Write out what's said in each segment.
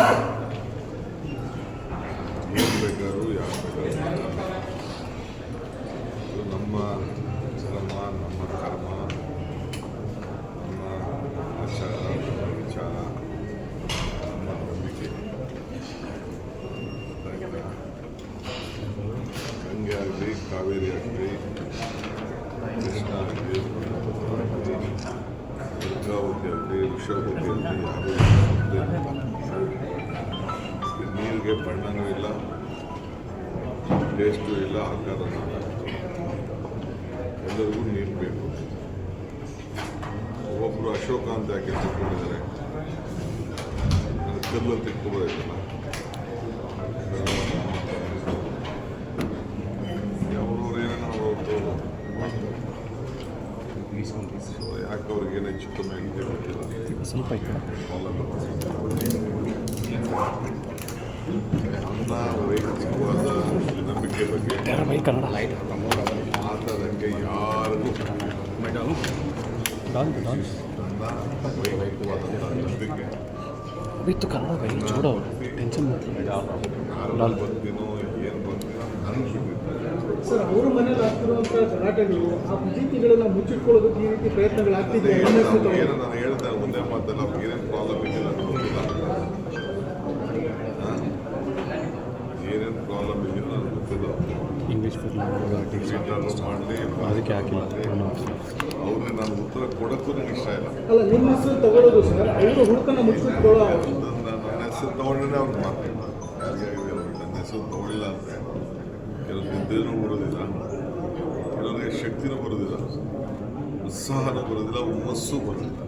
ಯಾರು ನಮ್ಮ ಧರ್ಮ ನಮ್ಮ ಕರ್ಮ ನಮ್ಮ ಆಚಾರ ವಿಚಾರ ನಮ್ಮ ನಂಬಿಕೆ ಗಂಗೆ ಆಗಲಿ ಕಾವೇರಿ ಆಗಲಿ ಕೃಷ್ಣ ಆಗಲಿ ದುರ್ಗಾವತಿ ಆಗಲಿ ವಿಶ್ವಪತಿ ಆಗಲಿ ನೀರಿಗೆ ಬಣ್ಣನೂ ಇಲ್ಲ ಟೇಸ್ಟು ಇಲ್ಲ ಆಕಾರನೂ ಇಲ್ಲ. ಎಲ್ಲರಿಗೂ ನೀರು ಬೇಕು. ಒಬ್ಬರು ಅಶೋಕ ಅಂತ ಯಾಕೆ ತಿಳ್ಕೊಂಡಿದ್ದಾರೆ? ಕಲ್ಲು ಕಲ್ಲಲ್ಲಿ ತಿಳ್ಕೊಬೋದಾಯ್ತಲ್ಲ? ಯಾಕೆ ಅವ್ರಿಗೆ ಏನು ಹೆಚ್ಚು ಕಮ್ಮಿ ಆಗಿದೆ ಗೊತ್ತಿಲ್ಲ. ಸ್ವಲ್ಪ ನನ್ನ ವೈಯಕ್ತಿಕವಾದ ನಂಬಿಕೆ ಬಗ್ಗೆ ಕನ್ನಡ ಮಾತಾಡೋಕ್ಕೆ ಯಾರಿಗೂ ನನ್ನ ವೈಯಕ್ತಿಕವಾದಂಥ ನಂಬಿಕೆ ಕನ್ನಡ ಬೈ ಚೂಡೋ ಟೆನ್ಷನ್ ಯಾರು ಬರ್ತೀನೋ ಏನು ಬರ್ತೀನೋ ನನಗೆ ಸರ್, ಅವ್ರ ಮನೇಲಿ ಆಗ್ತಿರುವಂಥ ಗಲಾಟೆಗಳು, ಆ ಮುಚ್ಚಿಟ್ಕೊಳ್ಳೋದಕ್ಕೆ ಈ ರೀತಿ ಪ್ರಯತ್ನಗಳಾಗ್ತಿದೆ ಇಂಗ್ಲೀಷ್ ಅದಕ್ಕೆ ಹಾಕಿಲ್ಲ ಅವ್ರಿಗೆ ನಾನು ಉತ್ತರ ಕೊಡೋಕ್ಕೂ ನನಗೆ ಇಷ್ಟ ಇಲ್ಲ. ಅಲ್ಲ ನಿಮ್ಮ ಹೆಸರು ತಗೊಳ್ಳೋದು ಸರ್. ಅವರು ಹುಡುಕನ್ನ ಮುಚ್ಚಿಟ್ಕೊಳ್ಳೋ ನನ್ನ ಹೆಸರು ತಗೊಂಡ್ರೆ ಅವ್ರು ಮಾತಾಡ್ತಾರೆ. ನನ್ನ ಹೆಸರು ತಗೊಳ್ಳಿಲ್ಲ ಅಂದರೆ ಕೆಲವ್ರಿಗೆ ನಿದ್ದೆನೂ ಬರೋದಿಲ್ಲ. ಕೆಲವರಿಗೆ ಶಕ್ತಿನೂ ಬರೋದಿಲ್ಲ. ಉತ್ಸಾಹನೂ ಬರೋದಿಲ್ಲ ಹುಮ್ಮಸ್ಸು ಬರೋದಿಲ್ಲ.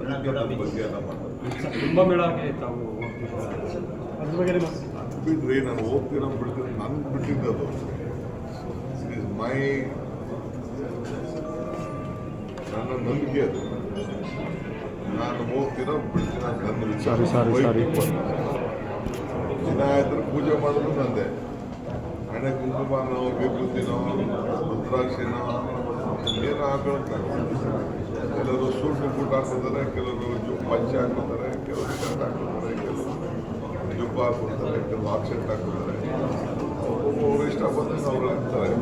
ಅದಕ್ಕೆ ನನ್ನ ಬಗ್ಗೆ ಎಲ್ಲ ಮಾತಾಡ್ತಾರೆ ಕುಂಭಮೇಳಕ್ಕೆ ತಾವು ಹೋಗ್ತಿದ್ದೀರಾ? ಅದ್ರ ಬಗ್ಗೆ ಬಿಡ್ರಿ ನಾನು ಹೋಗ್ತೀರ ಬಿಡ್ತೀನಿ ನಾನು ಬಿಟ್ಟಿದ್ದದು ಅದು. ಇಸ್ ಮೈ ನನ್ನ ನಂಬಿಕೆ ಅದು. ನಾನು ಹೋಗ್ತೀರ ಬಿಡ್ತೀರ ನನ್ನ ಪೂಜೆ ಮಾಡೋದು ನಂದೆ. ಹಣೆ ಕುಂಕುಮನೋ ವಿಭೂತಿನೋ ರುದ್ರಾಕ್ಷಿನೋ ಏನೋ ಹಾಕೊಳ್ತಾರೆ ಕೆಲವರು ಸೂಟು ಬೂಟ್ ಹಾಕೋತಾರೆ ಕೆಲವರು ಪಂಚ ಪಂಚೆ ಹಾಕೋತಾರೆ ಕೆಲವರು ಶರ್ಟ್ ಹಾಕೋತಾರೆ ಕೆಲವರು ಜುಬ್ಬ ಅಂತ ಕೆಲವು ಆಕ್ಸೆಂಟ್ ಹಾಕ್ತಾರೆ ಒಬ್ಬೊಬ್ಬರು ಇಷ್ಟ ಬಂದು ಅವ್ರು ಹಾಕ್ತಾರೆ.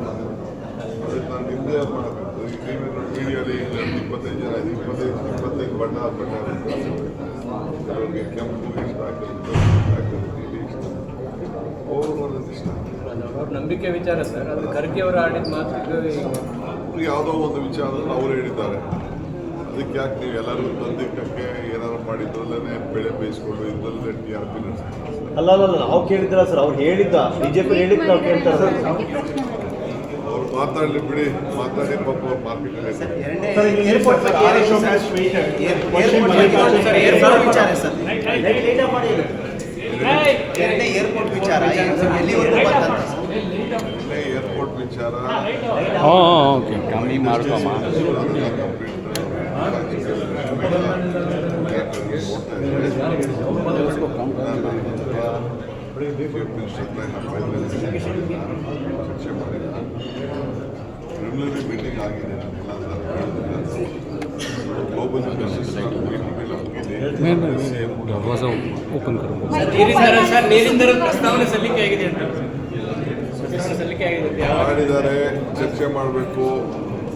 ಅದಕ್ಕೆ ನಾನು ನಿಂದೆ ಮಾಡಬೇಕು. ಈ ಟಿವಿ ಮೀಡಿಯಲ್ಲಿ ಇಪ್ಪತ್ತೈದು ಜನ ಇಪ್ಪತ್ತೈದು ಇಪ್ಪತ್ತೈದು ಬಣ್ಣ ಬಣ್ಣ. ಕೆಲವ್ರಿಗೆ ಕೆಂಪು ಇಷ್ಟ ಹಾಕಿದ್ರು ಇಷ್ಟ ಅವ್ರು ಒಂದೊಂದು ಇಷ್ಟ. ನಂಬಿಕೆ ವಿಚಾರ ಸರ್. ಅದು ಖರ್ಗೆ ಅವರು ಆಡಿದ ಮಾತು ಯಾವುದೋ ಒಂದು ವಿಚಾರ ಅವ್ರು ಹೇಳಿದ್ದಾರೆ. ಅದಕ್ಕೆ ಯಾಕೆ ನೀವು ಎಲ್ಲರೂ ತಂದಿದ್ದಕ್ಕೆ ಏನಾದ್ರು ಮಾಡಿದ್ರಲ್ಲೇ ಬೆಳೆ ಬೇಯಿಸ್ಕೊಂಡು ಇದ್ರಲ್ಲೇ ಟಿ ಆರ್ ಪಿ ಅಲ್ಲ ಅಲ್ಲ ಅಲ್ಲ, ನಾವು ಕೇಳಿದ್ರ ಸರ್ ಅವ್ರು ಹೇಳಿದ್ದ ಬಿಜೆಪಿ ಹೇಳಿದ್ ನಾವು ಕೇಳ್ತಾರ ಸರ್ ಅವ್ರು ಮಾತಾಡಲಿ ಬಿಡಿ ಮಾತಾಡಿ ಪಾಪ ಅವ್ರು ಮಾರ್ಕೆಟಲ್ಲಿ ಸರ್ ಈಗ ಏರ್ಪೋರ್ಟ್ ಬಗ್ಗೆ ಏನಾಯ್ತು ಸರ್? ಸರ್ ವಿಚಾರ ಸರ್ ಲೈಟ್ ಲೈಟ್ ಮಾಡಿ ಇದು. ಎರಡನೇ ಏರ್ಪೋರ್ಟ್ ವಿಚಾರ ಎಲ್ಲಿವರೆಗೂ ಬಂದಂತ ಏರ್ಪೋರ್ಟ್ ವಿಚಾರ ಹಾಂ ಓಕೆ ಕಮ್ಮಿ ಮಾಡ್ಕೊಮ್ಮ ಚರ್ಚೆ ಮಾಡಿಲ್ಲ ಪ್ರಿಲಿಮಿನರಿ ಮೀಟಿಂಗ್ ಆಗಿದೆ ಗ್ಲೋಬಲ್ ಮೀಟಿಂಗ್ ಎಲ್ಲ ಮುಗಿದೆ ದರ್ವಾಜ ಓಪನ್ ಕರೋ ನೀರಿನ ಸರ್ ನೀರಿನ ದರದ ಪ್ರಸ್ತಾವನೆ ಸಲ್ಲಿಕೆ ಆಗಿದೆ ಅಂತ ಪ್ರಸ್ತಾವನೆ ಸಲ್ಲಿಕೆ ಆಗಿದೆ ಅಂತ ಯಾವ ಮಾಡಿದ್ದಾರೆ ಚರ್ಚೆ ಮಾಡಬೇಕು